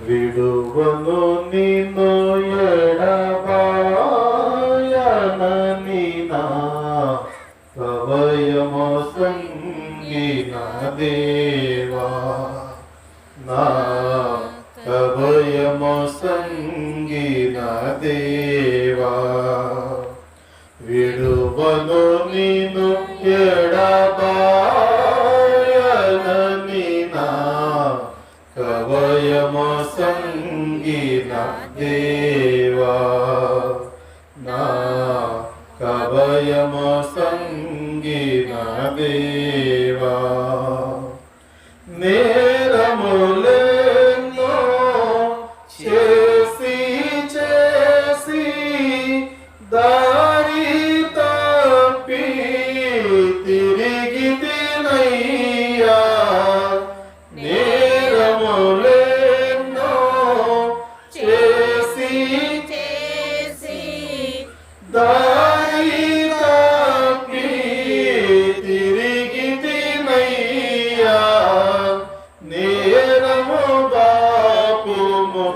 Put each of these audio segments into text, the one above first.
విడువను నిన్ను ఎడబాయనని నా కవయము సంగిన దేవా. నా కవయము సంగిన దేవా. విడువను నిన్ను ఎడబాయనని కవయము సంగిన దేవా నా కవయము సంగిన దేవా నేరములెన్నో చేసి చేసి దారి తప్పి తిరిగి తినయ్యా దారి తప్పి తిరిగి తినయ్యా నేరము బాపుము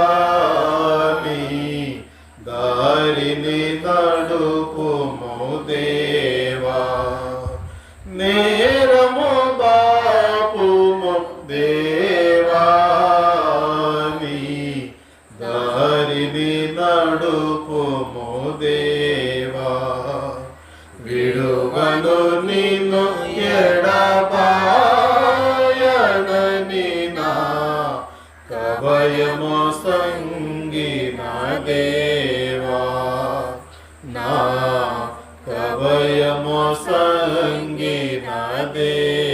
దేవాని దారిని నడుపుము దేవా నేరము బాపుము దేవాని దారిని ನಡುಪುಮೋ ದೇವಾ ಬಿಡುವನು ನೀನು ಎಡಪಾಯನ ನೀನ ಕವಯಮ ಸಂಗೀನ ದೇವಾ ನಾ ಕವಯಮ ಸಂಗೀನ ದೇವ.